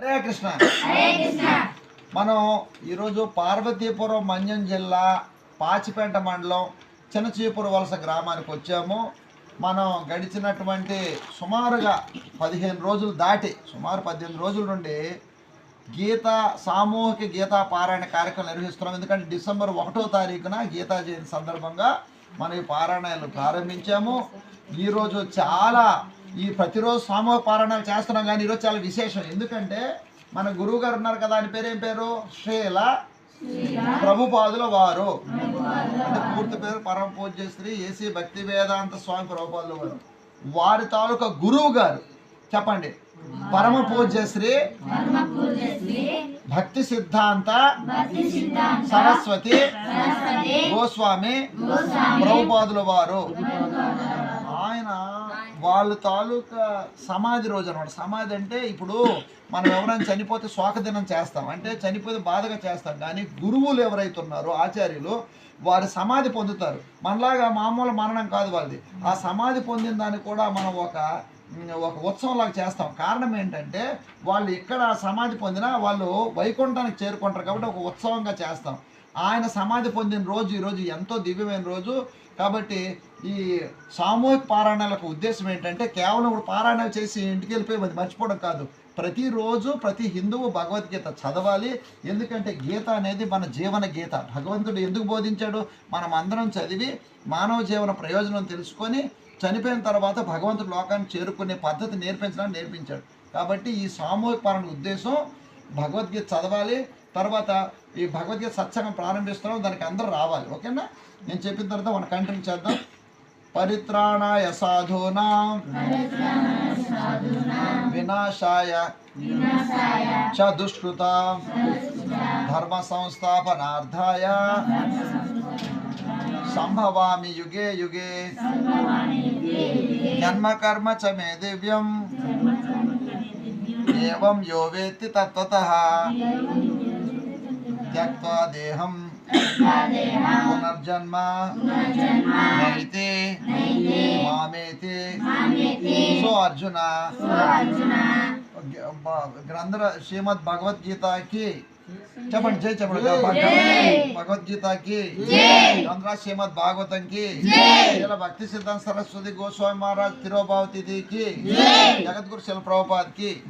హరే కృష్ణ. మనం ఈరోజు పార్వతీపురం మన్యం జిల్లా పాచిపేట మండలం చిన్నచీపుర వలస గ్రామానికి వచ్చాము. మనం గడిచినటువంటి సుమారుగా పదిహేను రోజులు దాటి సుమారు పద్దెనిమిది రోజుల నుండి గీత సామూహిక గీతా పారాయణ కార్యక్రమం నిర్వహిస్తున్నాం. ఎందుకంటే డిసెంబర్ ఒకటో తారీఖున గీతా జయంతి సందర్భంగా మనం ఈ పారాయణాలు ప్రారంభించాము. ఈరోజు చాలా ఈ ప్రతిరోజు సామూహిక పారాయణాలు చేస్తున్నాం కానీ ఈరోజు చాలా విశేషం. ఎందుకంటే మన గురువు గారు ఉన్నారు కదా ఆయన పేరు ఏం పేరు? శ్రీల ప్రభుపాదుల వారు. అంటే పూర్తి పేరు పరమ పూజ్య శ్రీ ఏసీ భక్తి వేదాంత స్వామి ప్రభుపాదుల వారు. వారి తాలూకా గురువు గారు చెప్పండి. పరమ పూజ్య శ్రీ భక్తి సిద్ధాంత సరస్వతి గోస్వామి ప్రభుపాదుల వారు. ఆయన వాళ్ళ తాలూకా సమాధి రోజు అనమాట సమాధి అంటే ఇప్పుడు మనం ఎవరైనా చనిపోతే శోకదినం చేస్తాం. అంటే చనిపోతే బాధగా చేస్తాం. కానీ గురువులు ఎవరైతే ఉన్నారో ఆచార్యులు వారి సమాధి పొందుతారు. మనలాగా మామూలు మరణం కాదు వాళ్ళది. ఆ సమాధి పొందిన దాన్ని కూడా మనం ఒక ఒక ఉత్సవంలాగా చేస్తాం. కారణం ఏంటంటే వాళ్ళు ఇక్కడ సమాధి పొందినా వాళ్ళు వైకుంఠానికి చేరుకుంటారు కాబట్టి ఒక ఉత్సవంగా చేస్తాం. ఆయన సమాధి పొందిన రోజు ఈరోజు ఎంతో దివ్యమైన రోజు. కాబట్టి ఈ సామూహిక పారాయణాలకు ఉద్దేశం ఏంటంటే కేవలం ఇప్పుడు పారాయణాలు చేసి ఇంటికి వెళ్ళిపోయి మర్చిపోవడం కాదు. ప్రతిరోజు ప్రతి హిందువు భగవద్గీత చదవాలి. ఎందుకంటే గీత అనేది మన జీవన గీత. భగవంతుడు ఎందుకు బోధించాడు? మనం అందరం చదివి మానవ జీవన ప్రయోజనం తెలుసుకొని చనిపోయిన తర్వాత భగవంతుడు లోకాన్ని చేరుకునే పద్ధతి నేర్పించడానికి నేర్పించాడు. కాబట్టి ఈ సామూహిక పాలన ఉద్దేశం భగవద్గీత చదవాలి. తర్వాత ఈ భగవద్గీత సత్సంగం ప్రారంభిస్తున్నాం దానికి అందరూ రావాలి. ఓకేనా? నేను చెప్పిన తర్వాత మనం కంటిన్యూ చేద్దాం. పరిత్రాణాయ సాధూనా. వినాశాయ చ దుష్కృత. ధర్మ సంస్థాపనార్థాయ సంభవామి యుగే యుగే. జన్మ కర్మ చ మే దివ్యం. ఏవం యో వేత్తి తత్వత. త్యక్త్వా దేహం. పునర్జన్మ. నైతే. మామేతి. సో అర్జున. గ్రంథ శ్రీమద్ భగవద్గీతకి. చెప్పండి జై చెప్పండి. భగవద్- భగవద్గీతకి. గ్రంథ శ్రీమద్ భాగవతంకి. శీల భక్తి సిద్ధాంత సరస్వతి గోస్వామి మహారాజ్ తిరోభావతికి జగద్గురు శిల ప్రభుపాద్కి.